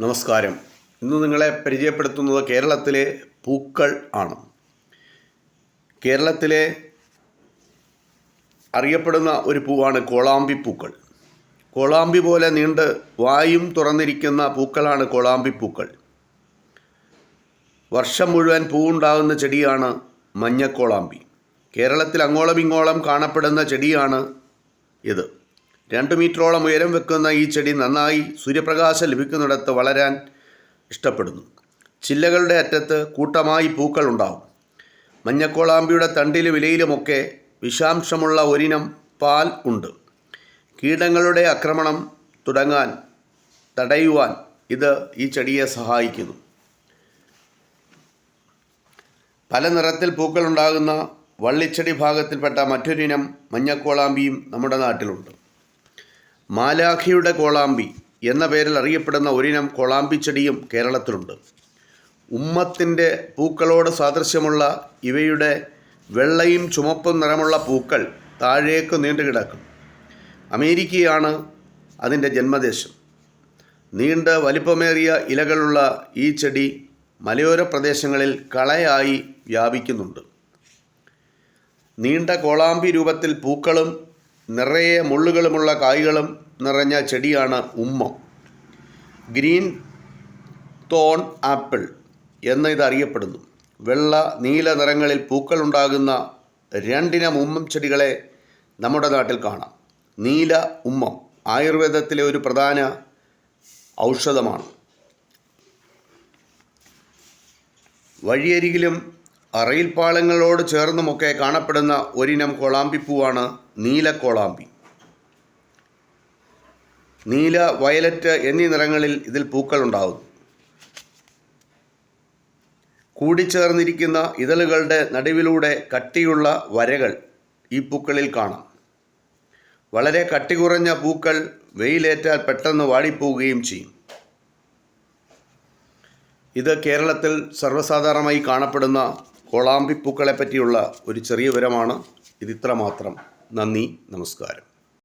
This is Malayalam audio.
നമസ്കാരം. ഇന്ന് നിങ്ങളെ പരിചയപ്പെടുത്തുന്നത് കേരളത്തിലെ പൂക്കൾ ആണ്. കേരളത്തിലെ അറിയപ്പെടുന്ന ഒരു പൂവാണ് കോളാമ്പി പൂക്കൾ. കോളാമ്പി പോലെ നീണ്ട് വായും തുറന്നിരിക്കുന്ന പൂക്കളാണ് കോളാമ്പി പൂക്കൾ. വർഷം മുഴുവൻ പൂവുണ്ടാകുന്ന ചെടിയാണ് മഞ്ഞക്കോളാമ്പി. കേരളത്തിൽ അങ്ങോളമിങ്ങോളം കാണപ്പെടുന്ന ചെടിയാണ് ഇത്. രണ്ട് മീറ്ററോളം ഉയരം വെക്കുന്ന ഈ ചെടി നന്നായി സൂര്യപ്രകാശം ലഭിക്കുന്നിടത്ത് വളരാൻ ഇഷ്ടപ്പെടുന്നു. ചില്ലകളുടെ അറ്റത്ത് കൂട്ടമായി പൂക്കൾ ഉണ്ടാവും. മഞ്ഞക്കോളാമ്പിയുടെ തണ്ടിലും ഇലയിലുമൊക്കെ വിഷാംശമുള്ള ഒരിനം പാൽ ഉണ്ട്. കീടങ്ങളുടെ ആക്രമണം തുടങ്ങാൻ തടയുവാൻ ഇത് ഈ ചെടിയെ സഹായിക്കുന്നു. പല നിറത്തിൽ പൂക്കളുണ്ടാകുന്ന വള്ളിച്ചെടി ഭാഗത്തിൽപ്പെട്ട മറ്റൊരിനം മഞ്ഞക്കോളാമ്പിയും നമ്മുടെ നാട്ടിലുണ്ട്. മാലാഖിയുടെ കോളാമ്പി എന്ന പേരിൽ അറിയപ്പെടുന്ന ഒരിനം കോളാമ്പി ചെടിയും കേരളത്തിലുണ്ട്. ഉമ്മത്തിന്റെ പൂക്കളോട് സാദൃശ്യമുള്ള ഇവയുടെ വെള്ളയും ചുമപ്പും നിറമുള്ള പൂക്കൾ താഴേക്ക് നീണ്ടുകിടക്കും. അമേരിക്കയാണ് അതിന്റെ ജന്മദേശം. നീണ്ട വലിപ്പമേറിയ ഇലകളുള്ള ഈ ചെടി മലയോര പ്രദേശങ്ങളിൽ കളയായി വ്യാപിക്കുന്നുണ്ട്. നീണ്ട കോളാമ്പി രൂപത്തിൽ പൂക്കളും നിറയെ മുള്ളുകളുമുള്ള കായ്കളും നിറഞ്ഞ ചെടിയാണ് ഉമ്മ. ഗ്രീൻ തോൺ ആപ്പിൾ എന്ന് ഇത് അറിയപ്പെടുന്നു വെള്ള നീല നിറങ്ങളിൽ പൂക്കളുണ്ടാകുന്ന രണ്ടിനം ഉമ്മം ചെടികളെ നമ്മുടെ നാട്ടിൽ കാണാം. നീല ഉമ്മം ആയുർവേദത്തിലെ ഒരു പ്രധാന ഔഷധമാണ്. വഴിയരികിലും അറയിൽപ്പാളങ്ങളോട് ചേർന്നുമൊക്കെ കാണപ്പെടുന്ന ഒരിനം കോളാമ്പിപ്പൂവാണ് നീലക്കോളാമ്പി നീല വയലറ്റ് എന്നീ നിറങ്ങളിൽ ഇതിൽ പൂക്കൾ ഉണ്ടാകുന്നു കൂടിച്ചേർന്നിരിക്കുന്ന ഇതളുകളുടെ നടുവിലൂടെ കട്ടിയുള്ള വരകൾ ഈ പൂക്കളിൽ കാണാം. വളരെ കട്ടി കുറഞ്ഞ പൂക്കൾ വെയിലേറ്റാൽ പെട്ടെന്ന് വാടിപ്പോവുകയും ചെയ്യും. ഇത് കേരളത്തിൽ സർവസാധാരണമായി കാണപ്പെടുന്ന കോളാമ്പി പൂക്കളെ പറ്റിയുള്ള ഒരു ചെറിയ വിവരമാണ്. ഇതിത്ര മാത്രം നന്ദി നമസ്കാരം.